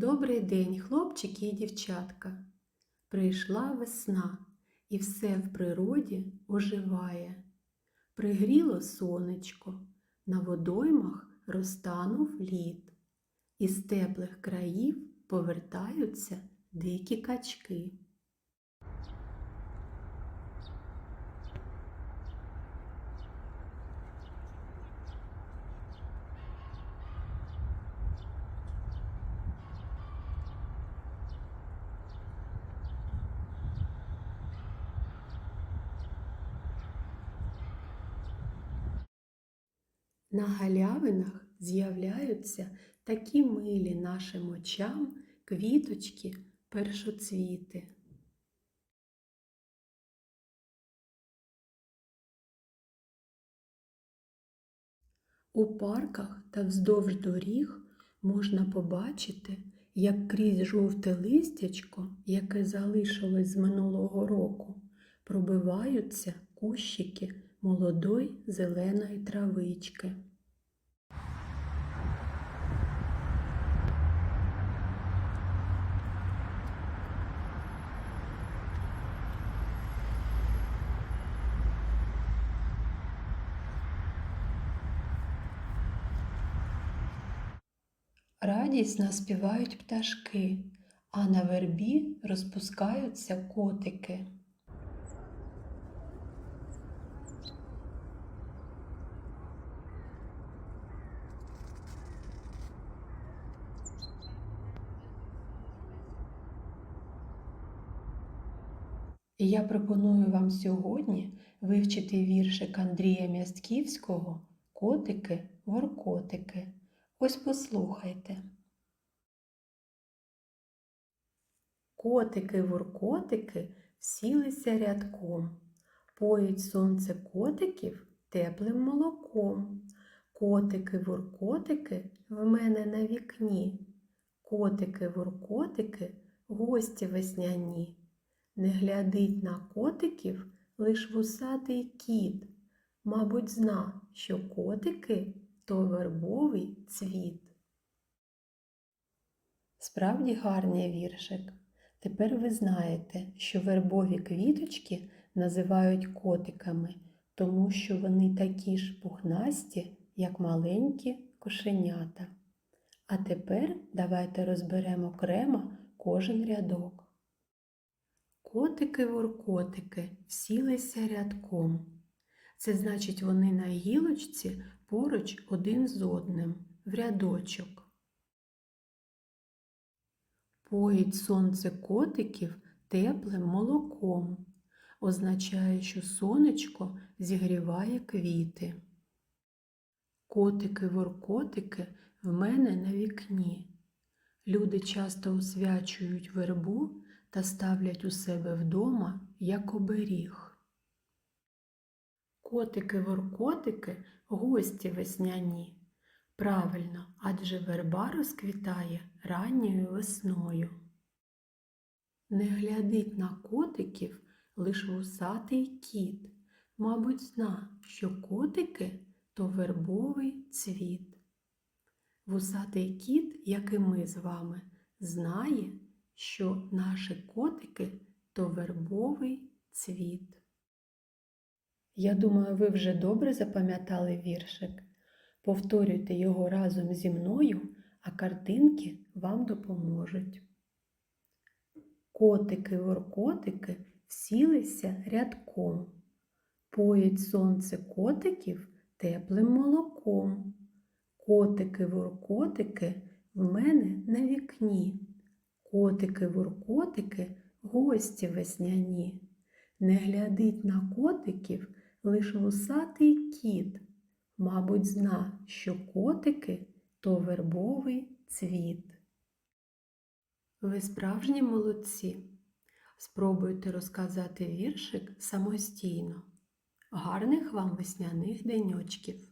Добрий день, хлопчики і дівчатка. Прийшла весна, і все в природі оживає. Пригріло сонечко, на водоймах розтанув лід. Із теплих країв повертаються дикі качки. На галявинах з'являються такі милі нашим очам квіточки першоцвіти. У парках та вздовж доріг можна побачити, як крізь жовте листячко, яке залишилось з минулого року, пробиваються кущики молодої зеленої травички. Радісно співають пташки, а на вербі розпускаються котики. Я пропоную вам сьогодні вивчити віршик Андрія Мястківського Котики, воркотики. Ось послухайте. Котики, воркотики сілися рядком, поють сонце котиків теплим молоком. Котики, воркотики в мене на вікні. Котики, воркотики, гості весняні. Не глядить на котиків лиш вусатий кіт. Мабуть, зна, що котики то вербовий цвіт. Справді гарний віршик. Тепер ви знаєте, що вербові квіточки називають котиками, тому що вони такі ж пухнасті, як маленькі кошенята. А тепер давайте розберемо окремо кожен рядок. Котики-воркотики сілися рядком. Це значить, вони на гілочці поруч один з одним в рядочок. Поїть сонце котиків теплим молоком, означає, що сонечко зігріває квіти. Котики-воркотики в мене на вікні. Люди часто освячують вербу та ставлять у себе вдома як оберіг. Котики-воркотики гості весняні. Правильно, адже верба розквітає ранньою весною. Не глядить на котиків лиш вусатий кіт, мабуть, зна, що котики то вербовий цвіт. Вусатий кіт, як і ми з вами, знає, що наші котики то вербовий цвіт. Я думаю, ви вже добре запам'ятали віршик. Повторюйте його разом зі мною, а картинки вам допоможуть. Котики-воркотики сілися рядком, поїть сонце котиків теплим молоком. Котики-воркотики в мене на вікні. Котики-воркотики гості весняні. Не глядить на котиків лиш вусатий кіт. Мабуть, зна, що котики то вербовий цвіт. Ви справжні молодці. Спробуйте розказати віршик самостійно. Гарних вам весняних деньочків!